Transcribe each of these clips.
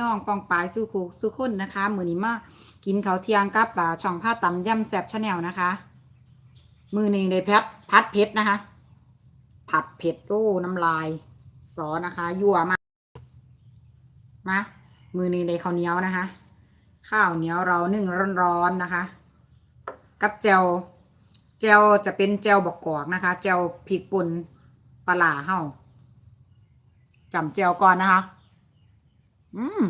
น้องปองปายสู้คูสู้คนนะคะมือนี้มากินเขาเทียงกับอ่าช่องผ้าตำย่ำแซบชาแนลนะคะ มือหนึ่งเลยพัดพัดเผ็ดนะคะ ผัดเผ็ดโอ้น้ำลายซอสนะคะ ยั่วมากมามือหนึ่งเลยข้าวเหนียวนะคะ ข้าวเหนียวเรานึ่งร้อนๆนะคะ กับเจลเจลจะเป็นเจลบกกอกนะคะ เจลพริกป่นปลาร้าเห่าจำเจลก่อนนะคะ อืม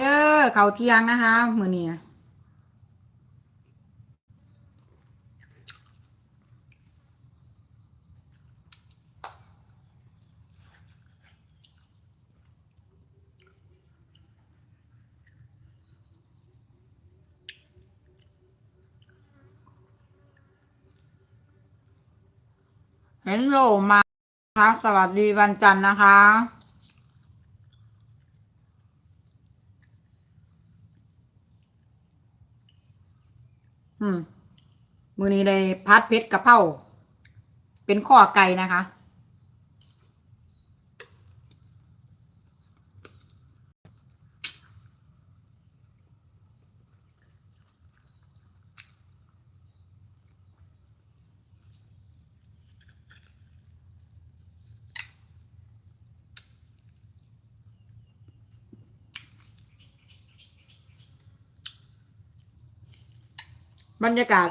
เออเขาเที่ยงนะคะ มือนี้ เห็นโลมาคะสวัสดีวันจันทร์นะคะ อืม มือนี้ได้พัดเพชรกระเพราเป็นข้อไก่นะคะ บรรยากาศ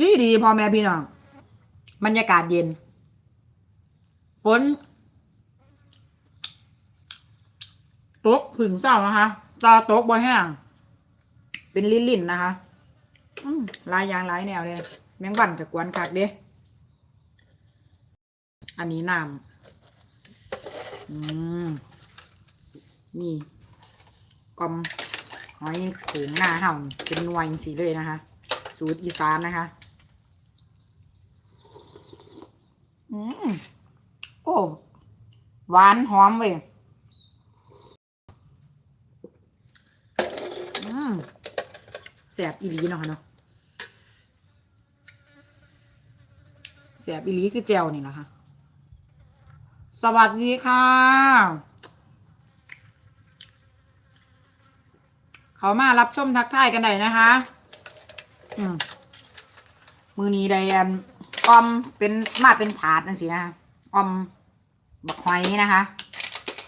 ดีดีพ่อแม่พี่น้อง บรรยากาศเย็นฝนตกผึ่งเศร้านะคะตาตกบ่แห้งเป็นลิ่นๆนะคะลายยางลายแนวเลยแมงวันกับกวนคักเด้อันนี้น้ำอืมนี่กอมหอยโขงหน้าเห่าเป็นหน่วยสีเลยนะคะ สูตรอีสานนะคะ อืมโอ้หวานหอมเว้ยอืมแสบอีหลีเนาะค่ะเนาะแสบอีหลีคือแจวนี่แหละค่ะ สวัสดีค่ะ เขามารับชมทักทายกันได้นะคะ อืมมือนี้ได้อันออมเป็นมาเป็นถาดนั่นสินะคะออมบักหอยนะคะ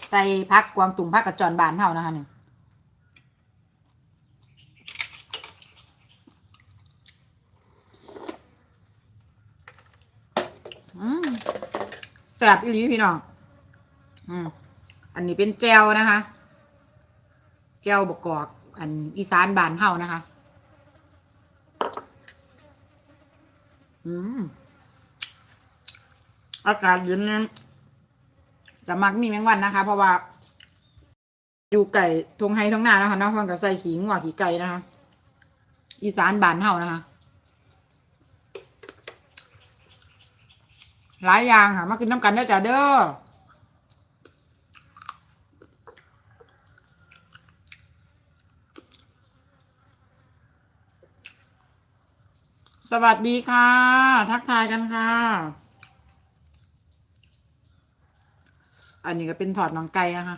ใส่พักกวางตุ่งพักกระจอนบานเท่านะคะนี่แสบอีหลีพี่น้องอืมอันนี้เป็นแจวนะคะ แจวบกกอก อันอีสานบานเฮานะคะ อืมอากาศเย็นนั้นจะมักมีแมงวันนะคะ เพราะว่า อยู่ไก่ทงไฮทงหน้านะคะเนาะมันก็ใส่ขิงหัวขี้ไก่นะคะ อีสานบานเฮานะคะ หลายอย่างค่ะ มากินน้ำกันได้จ้ะเด้อ สวัสดีค่ะ ทักทายกันค่ะ อันนี้ก็เป็นถอดหนังไก่นะคะ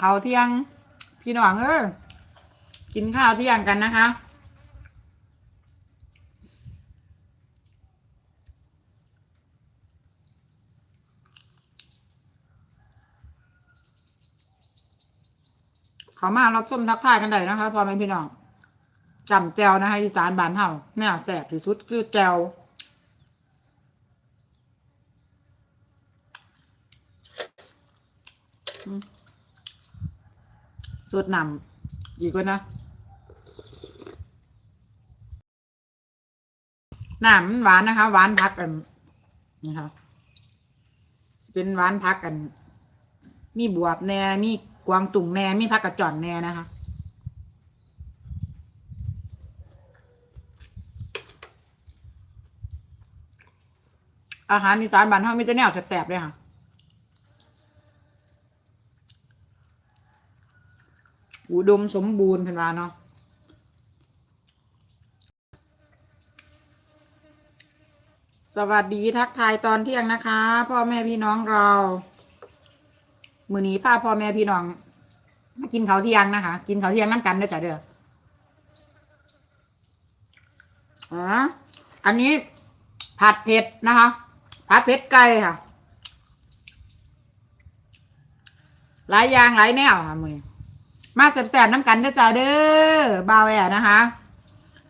ข้าเที่ยง พี่น้องเออกินข้าวเที่ยงกันนะคะ เขามารับส้มทักทายกันได้นะคะพ่อแม่พี่น้องจำแจวนะคะอีสานบ้านเฮาเนี่ยแสบที่สุดคือแจวสุดนำอีกคนนะน้ำมันหวานนะคะ หวานพักกันนี่ค่ะเป็นหวานพักกัน มีบวบแน่มี วางตุ่งแหน่มีผักกระจ่อนแหน่นะคะอาหารอีสานบ้านเฮามีแต่แนวแซ่บๆเลยค่ะ อุดมสมบูรณ์เพิ่นว่าเนาะสวัสดีทักทายตอนเที่ยงนะคะ พ่อแม่พี่น้องเรา มือนี้พาพ่อแม่พี่น้องมากินข้าวเที่ยงนะคะ กินข้าวเที่ยงนั่นกันเด้อจ้ะเด้ออ๋ออันนี้ผัดเผ็ดนะคะ ผัดเผ็ดไก่ค่ะ หลายอย่างหลายแนวค่ะมือมาแสบๆน้ำกันเด้อจ้าเด้อบาวแหวนะคะ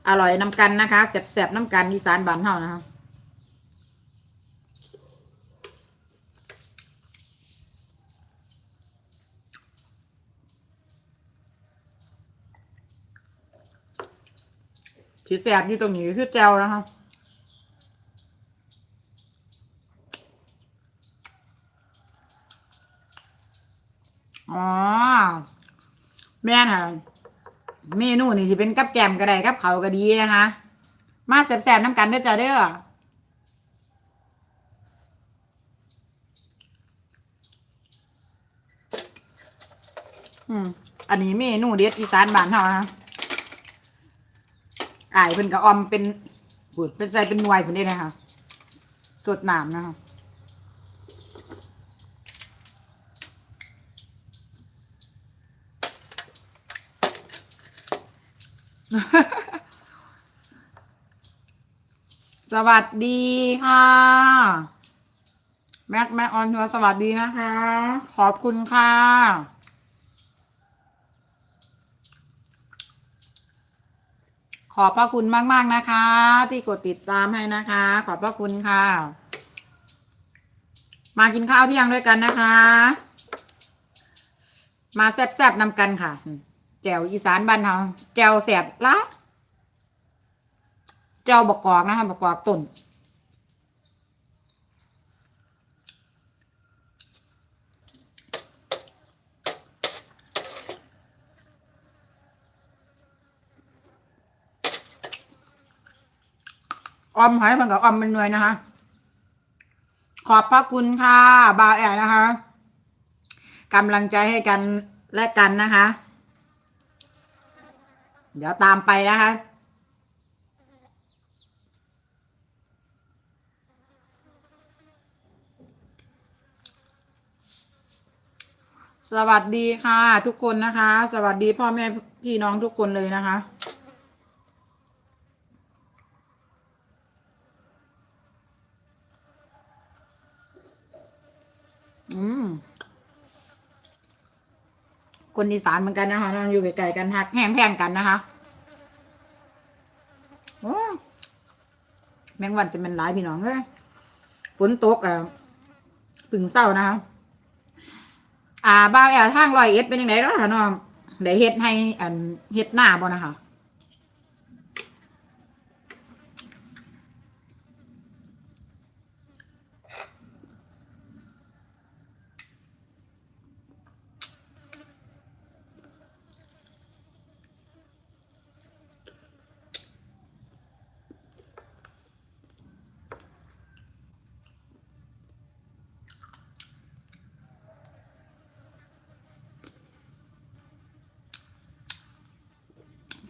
อร่อยน้ำกันนะคะแสบๆน้ำกันอีสานบ้านเฮานะคะ ที่แสบอยู่ตรงนี้คือแจวนะคะอ๋อแม่นค่ะเมนูนี่สิเป็นกับแกมก็ได้กับเขาก็ดีนะคะ มาแสบๆน้ำกันเด้อจ้าเด้ออืมอันนี้เมนูเด็ดอีสานบ้านเฮานะ อายเพิ่นก็ออมเป็นพูดเป็นใส่เป็นหน่วยเพิ่นได้นะคะสดน้ำนะคะสวัสดีค่ะ แม็กแม็กออนทัวสวัสดีนะคะ ขอบคุณค่ะ อบพระคุณมาก ๆ นะคะ ที่กดติดตามให้นะคะ ขอบพระคุณค่ะ มากินข้าวเที่ยงด้วยกันนะคะ มาแซ่บๆนำกันค่ะ แจวอีสานบ้านเราแจวแสบละแจวบกกอกนะคะบกกอกต้น อมหอยมันกับออมเป็นหน่วยนะคะ ขอบพระคุณค่ะบาวแอร์นะคะกำลังใจให้กันและกันนะคะ เดี๋ยวตามไปนะคะสวัสดีค่ะ ทุกคนนะคะ สวัสดีพ่อแม่พี่น้องทุกคนเลยนะคะ อืมคนอีสานเหมือนกันนะคะเราอยู่ไกลๆกันหักแห้งแพงกันนะคะโอ้แมงวันจะเป็นหลายพี่น้องเอ้ยฝนตกอะปึงเศร้านะคะอ่าบ้าแอร์ทางลอยเอ็ดเป็นยังไงแล้วคะน้องได้เฮ็ดให้อันเฮ็ดหน้าบ่นะคะ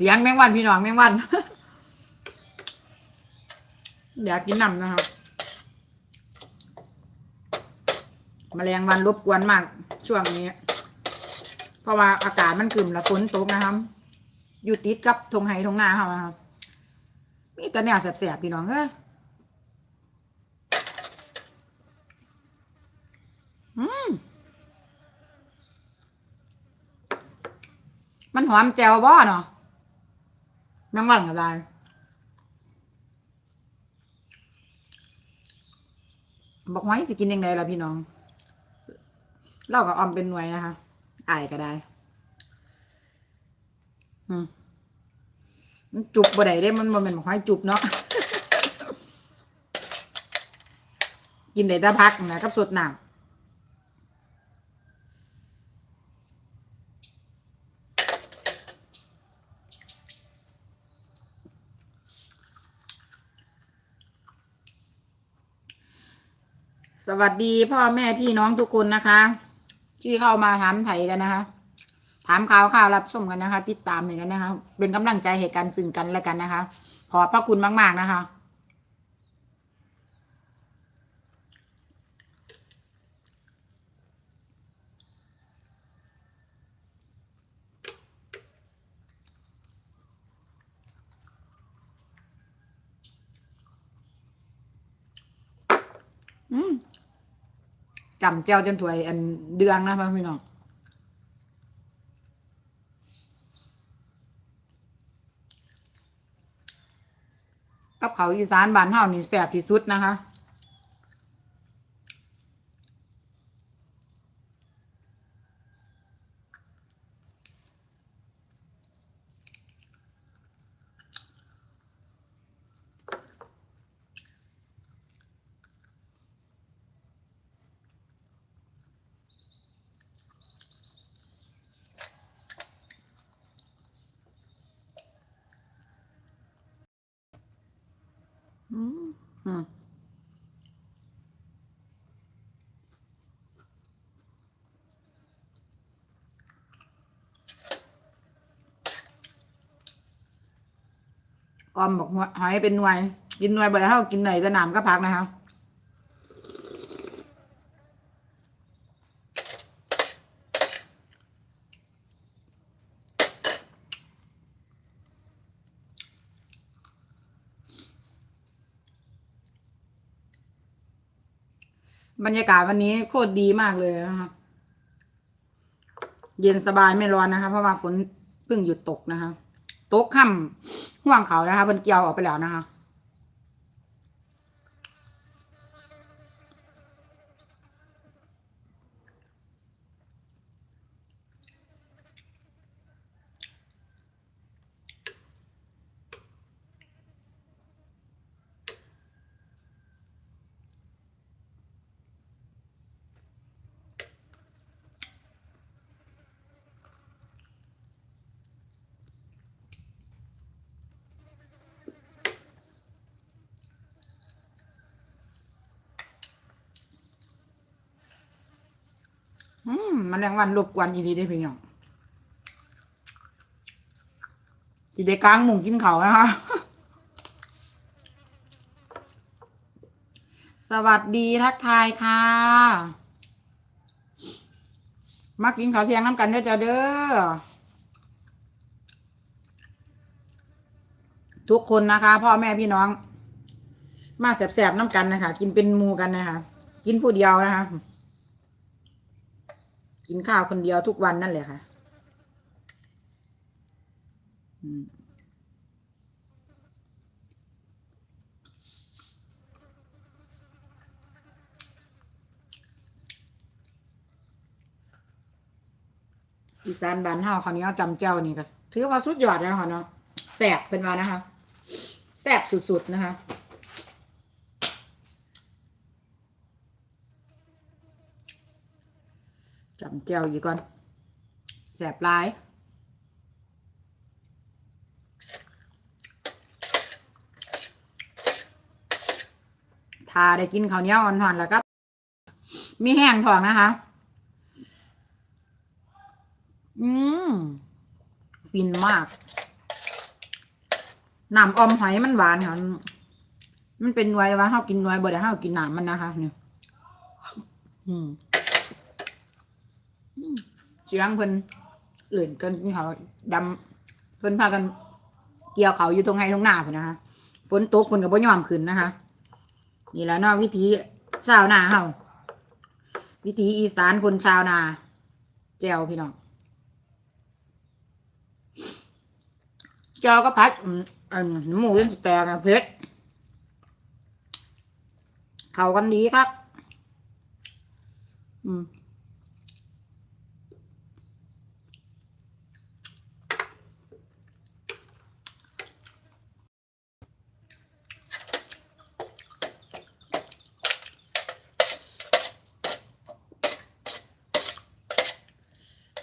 สียงแมงวันพี่น้องแมงวันอยากกินน้ำนะครับแมลงวันรบกวนมากช่วงนี้ เพราะว่าอากาศมันกึ่มแล้วฝนตกนะครับ อยู่ติดกับทงไห้ทงนาเขานะครับมีแต่เนี่ยแสบๆพี่น้องเอ้ยอืมมันหอมแจวบ่เนาะ แมงวันอะไรบอกไว้สิกินยังไงล่ะพี่น้องเราก็ออมเป็นหน่วยนะคะอายก็ได้ อืมมันจุบบ่ได้เด้มันบ่แมันเป็นบอกไว้จุบเนาะ กินได้แต่พักนะกับสดหน้ำ วัสดีพ่อแม่พี่น้องทุกคนนะคะ ที่เข้ามาถามไถ่กันนะคะ ถามข่าวข่าวรับชมกันนะคะ ติดตามเหมือนกันนะคะ เป็นกำลังใจให้กันซึ่งกันและกันนะคะ ขอบพระคุณมาก ๆนะคะอืม จำเจ้าจนถวย อันเดืองนะพี่น้องกับเขาอีสานบ้านเฮานี่แสบที่สุดนะคะ ออมบอกหอยเป็นหน่วย กินหน่วยบ่ได้เฮากินไหนแต่น้ำก็พักนะคะบรรยากาศวันนี้โคตรดีมากเลยนะคะเย็นสบายไม่ร้อนนะคะ เพราะว่าฝนเพิ่งหยุดตกนะคะ ตกค่ำห่วงเขานะคะบนเกียวออกไปแล้วนะคะ อืมมันแรงวันรบกวนอีดีได้อพี่น้องทีเด็กลางมุงกินเขานะคะสวัสดีทักทายค่ะ มากินข้าวเที่ยงน้ำกันเด้อจ้าเด้อทุกคนนะคะ พ่อแม่พี่น้อง มาแสบๆน้ำกันนะคะ กินเป็นมูกันนะคะ กินผู้เดียวนะคะ กินข้าวคนเดียวทุกวันนั่นแหละค่ะอีสานบ้านเฮาคราวนี้เอาจำเจ้านี่ก็ถือว่าสุดยอดแล้วค่ะเนาะแสบเป็นมานะคะแสบสุดๆนะคะำเจียวอีกก่อนแสบหลายทาได้กินข้าวเหนียวอ่อนๆแล้วก็ มีแห้งทองนะคะ อืมฟินมากน้ำอมหอยมันหวานค่ะ มันเป็นหน่วยว่าเฮากินหน่วยบ่ได้เฮากินน้ำมันนะคะเนี่ยอืม เชียงเพิ่นเอื่นกันเขาดำเพิ่นพากันเกี่ยวเขาอยู่ตรงไห้ตรงหน้าเพิ่นนะคะฝนตกเพิ่นก็บ่ยอมขึ้นนะคะ นี่แหละเนาะวิธีชาวนาเฮาวิธีอีสานคนชาวนา แจวพี่น้องแจวก็พัดอืมอันหมูเล่นสแตกนะเพชรเขากันดีครับ อืม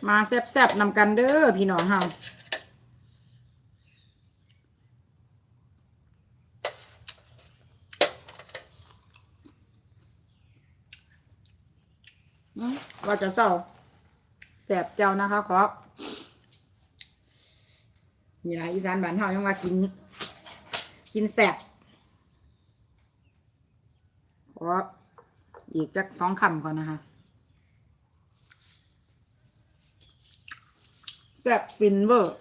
มาแซ่บๆนำกันเด้อพี่น้องเฮาว่าจะเศร้าแสบเจ้านะคะขอนี่นะอีสานบ้านเฮายังว่ากิน กินแซ่บขออีกจักสองคำก่อนนะคะ ซ่บฟินเวอร์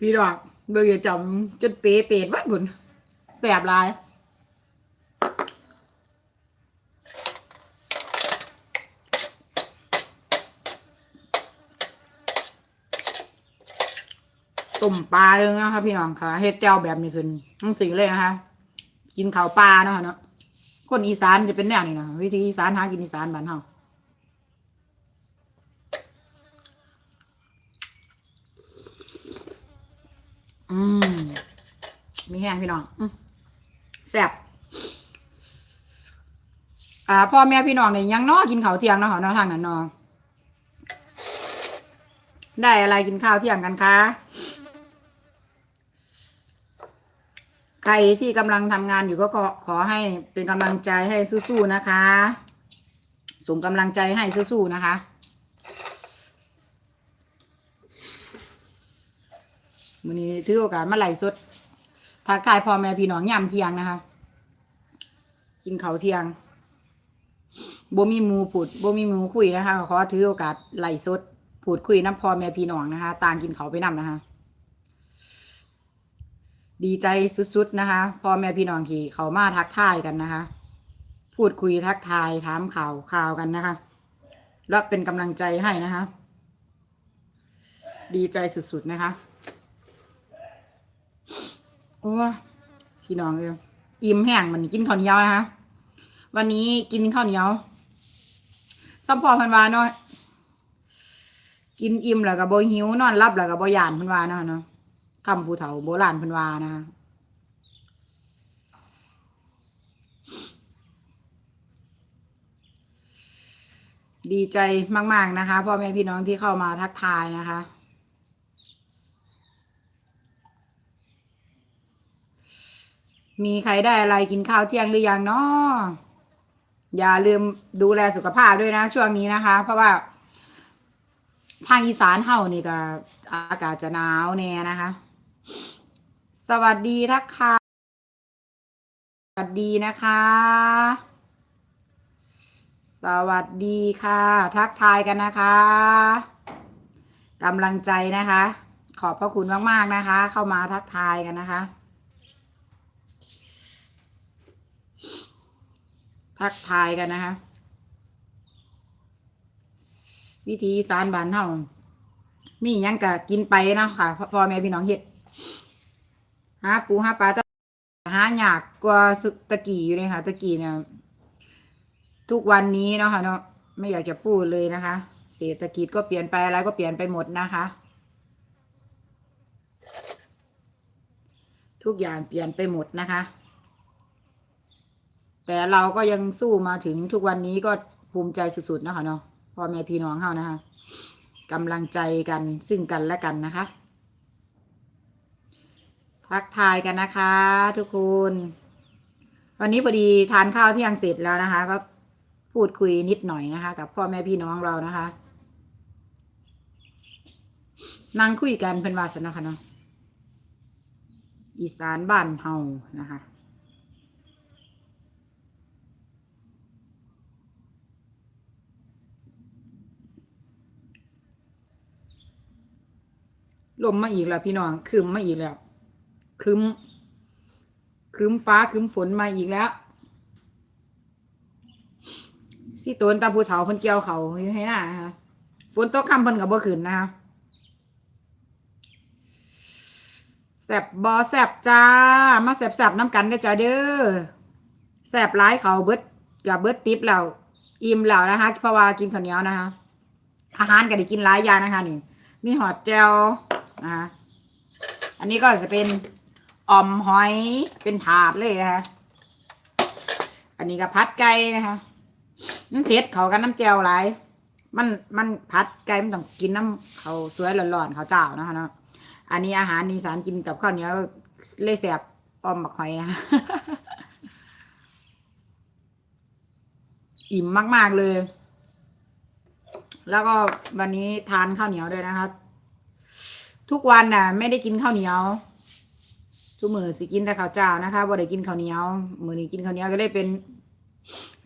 พี่ดอกเบอร์อย่าจำจนเป๊ะเปรตวัดบุญแสบลาย ต้มปลาเลยนะคะพี่น้องค่ะเฮ็ดเจ้าแบบนี้ขึ้นต้องสีเลยนะคะกินข้าวปลาเนาะคะเนาะคนอีสานจะเป็นแนวนี้นะวิธีอีสานหากินอีสานบ้านเฮาอืมมีแห้งพี่น้องอืแซ่บอ่าพ่อแม่พี่น้องเนี่ยยังนอกินข้าวเที่ยงเนาะค่ะเนาะทางนั้นเนาะได้อะไรกินข้าวเที่ยงกันคะ ใครที่กำลังทำงานอยู่ก็ขอขอให้เป็นกำลังใจให้สู้ๆนะคะ ส่งกำลังใจให้สู้ๆนะคะมือนี้ถือโอกาสมาไล่สดทักทายพ่อแม่พี่น้องยามเที่ยงนะคะ กินเขาเที่ยงบ่มีมูพูดบ่มีมูคุยนะคะขอถือโอกาสไล่สดพูดคุยน้ำพ่อแม่พี่น้องนะคะ ต่างกินเขาไปนํนะคะ ดีใจสุดๆนะคะพ่อแม่พี่น้องที่เขามาทักทายกันนะคะ พูดคุยทักทายถามข่าวข่าวกันนะคะ และเป็นกำลังใจให้นะคะ ดีใจสุดๆนะคะโอ้พี่น้องเอ้ยอิ่มแห้งมันกินข้าวเหนียวนะคะวันนี้กินข้าวเหนียวซัพพอพันวาเนาะกินอิ่มแล้วก็บ่หิวนอนรับแล้วก็บ่ยานพันวาเนาะเนาะ คำผู้เฒ่าโบราณพันวานะคะดีใจมาก ๆ นะคะพ่อแม่พี่น้องที่เข้ามาทักทายนะคะ มีใครได้อะไรกินข้าวเที่ยงหรือยังเนาะอย่าลืมดูแลสุขภาพด้วยนะ ช่วงนี้นะคะ เพราะว่า ทางอีสานเฮานี่ก็อากาศจะหนาวแน่นะคะ สวัสดีทักทายสวัสดีนะคะ สวัสดีค่ะ ทักทายกันนะคะกำลังใจนะคะ ขอบพระคุณมาก ๆ นะคะ เข้ามาทักทายกันนะคะ ทักทายกันนะคะ วิธีสารบานเฮามียังกะกินไปนะค่ะพ่อแม่พี่น้องเฮ็ด หาปูหาปลาตะหายากกว่าสุตะกี้อยู่เลยค่ะ ตะกี้เนี่ยทุกวันนี้เนาะค่ะเนาะไม่อยากจะพูดเลยนะคะ เศรษฐกิจก็เปลี่ยนไปอะไรก็เปลี่ยนไปหมดนะคะ ทุกอย่างเปลี่ยนไปหมดนะคะ แต่เราก็ยังสู้มาถึงทุกวันนี้ก็ภูมิใจสุดๆนะคะเนาะพ่อแม่พี่น้องเฮานะคะกำลังใจกันซึ่งกันและกันนะคะ ทักทายกันนะคะ ทุกคน วันนี้พอดีทานข้าวที่ยังเสร็จแล้วนะคะ ก็พูดคุยนิดหน่อยนะคะ กับพ่อแม่พี่น้องเรานะคะนั่งคุยกันเป็นวาสนาค่ะเนาะอีสานบ้านเฮานะคะลมมาอีกแล้วพี่น้องครึมมาอีกแล้ว ครึมครึมฟ้าครึมฝนมาอีกแล้วสิโตนตาภูเถาเพิ่นเกี่ยวเขาอยู่ให้หน้านะคะฝนตกคำเพิ่นกับบ่ขึ้นนะคะแสบบอแสบจ้า มาแสบแสบน้ำกันได้จ้าเด้อแสบร้ายเขาเบิดกับเบิดติปแล้วอิ่มแล้วนะคะเพราะว่ากินข้าวเหนียวนะคะ อาหารก็ได้กินหลายอย่างนะคะนี่ มีหอดแจวนะคะอันนี้ก็จะเป็น อ่อมหอยเป็นถาดเลยนะคะอันนี้ก็พัดไก่นะคะน้ำเผ็ดเขากันน้ำแจวหลายมันมันพัดไก่มันต้องกินน้ำเขาสวยร้อนๆเขาเจ้านะคะเนาะอันนี้อาหารอีสานกินกับข้าวเหนียวเลยแสบออมบักหอยนะคะอิ่มมาก ๆ เลย แล้วก็วันนี้ทานข้าวเหนียวด้วยนะคะทุกวันน่ะ ไม่ได้กินข้าวเหนียว สุมือสิกินแต่ข้าวเจ้านะคะบ่ได้กินข้าวเหนียว มือนี้กินข้าวเหนียวก็เลยเป็น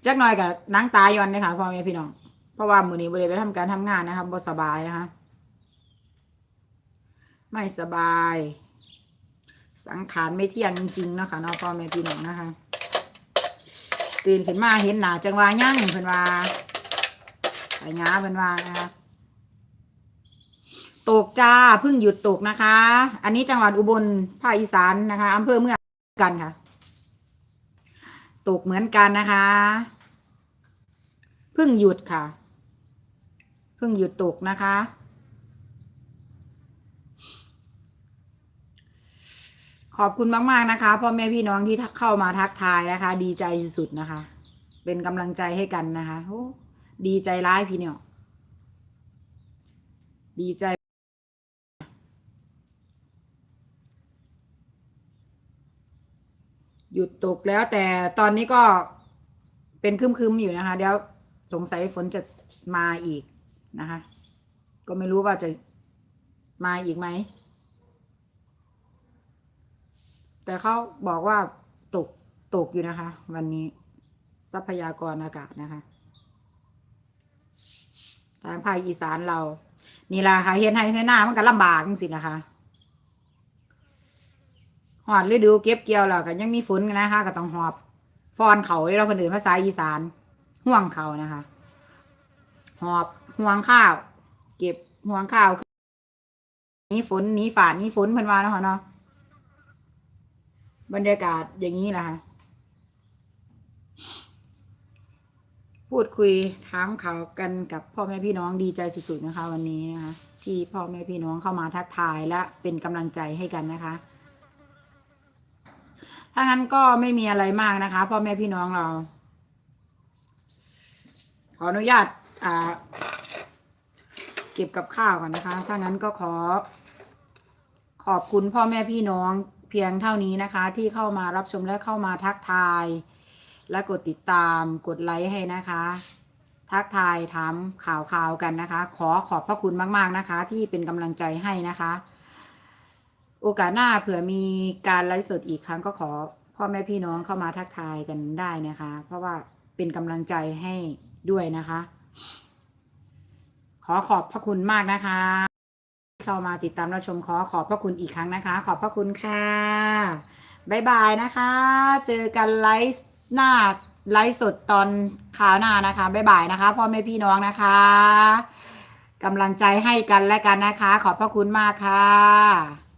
จักหน่อยกับนังตายอนเลยค่ะพ่อแม่พี่น้อง เพราะว่ามือนี้บ่ได้ไปทำการทำงานนะคะบ่สบายนะคะไม่สบาย สังขารไม่เที่ยงจริงๆนะค่ะเนาะพ่อแม่พี่น้องนะคะตื่นขึ้นมาเห็นหนาจังหวะยั่งเพิ่นว่าไปงาเพิ่นว่านะคะ ตกจ้าเพิ่งหยุดตกนะคะ อันนี้จังหวัดอุบลภาคอีสานนะคะอำเภอเมืองกันค่ะ ตกเหมือนกันนะคะเพิ่งหยุดค่ะเพิ่งหยุดตกนะคะ ขอบคุณมากๆนะคะพ่อแม่พี่น้องที่เข้ามาทักทายนะคะ ดีใจสุดนะคะ เป็นกำลังใจให้กันนะคะโอ้ดีใจร้ายพี่เนี่ยดีใจ ยุดตกแล้วแต่ตอนนี้ก็เป็นครึมๆอยู่นะคะ เดี๋ยวสงสัยฝนจะมาอีกนะคะ ก็ไม่รู้ว่าจะมาอีกไหม แต่เขาบอกว่าตกตกอยู่นะคะ วันนี้ทรัพยากรอากาศนะคะ ทางภาคอีสานเรา นี่ล่ะค่ะเฮ็ดให้ให้หน้ามันก็ลำบากจังสินะคะ อดฤดูเก็บเกี่ยวแล้วก็ยังมีฝนนะคะก็ต้องหอบฟอนเขาเราคนอื่นภาษาอีสานห่วงเขานะคะ หอบห่วงข้าว เก็บห่วงข้าวนี้ฝนนี้ฝาดหนี้ฝนเพิ่นว่าเนาะคะเนาะบรรยากาศอย่างนี้แหละค่ะพูดคุยถามข่าวกันกับพ่อแม่พี่น้องดีใจสุดๆนะคะ วันนี้นะคะที่พ่อแม่พี่น้องเข้ามาทักทายและเป็นกำลังใจให้กันนะคะ ถ้างั้นก็ไม่มีอะไรมากนะคะพ่อแม่พี่น้องเรา ขออนุญาตอ่าเก็บกับข้าวก่อนนะคะ ถ้างั้นก็ขอ ขอบคุณพ่อแม่พี่น้องเพียงเท่านี้นะคะ ที่เข้ามารับชมและเข้ามาทักทาย และกดติดตามกดไลค์ให้นะคะ ทักทายถามข่าวข่าวกันนะคะ ขอขอบพระคุณมาก ๆนะคะ ที่เป็นกำลังใจให้นะคะ โอกาสหน้าเผื่อมีการไลฟ์สดอีกครั้งก็ขอพ่อแม่พี่น้องเข้ามาทักทายกันได้นะคะ เพราะว่าเป็นกำลังใจให้ด้วยนะคะ ขอขอบพระคุณมากนะคะ เข้ามาติดตามรับชมขอขอบพระคุณอีกครั้งนะคะ ขอบพระคุณค่ะบ๊ายบายนะคะ เจอกันไลฟ์หน้าไลฟ์สดตอนข่าวหน้านะคะบ๊ายบายนะคะพ่อแม่พี่น้องนะคะกำลังใจให้กันและกันนะคะ ขอบพระคุณมากค่ะ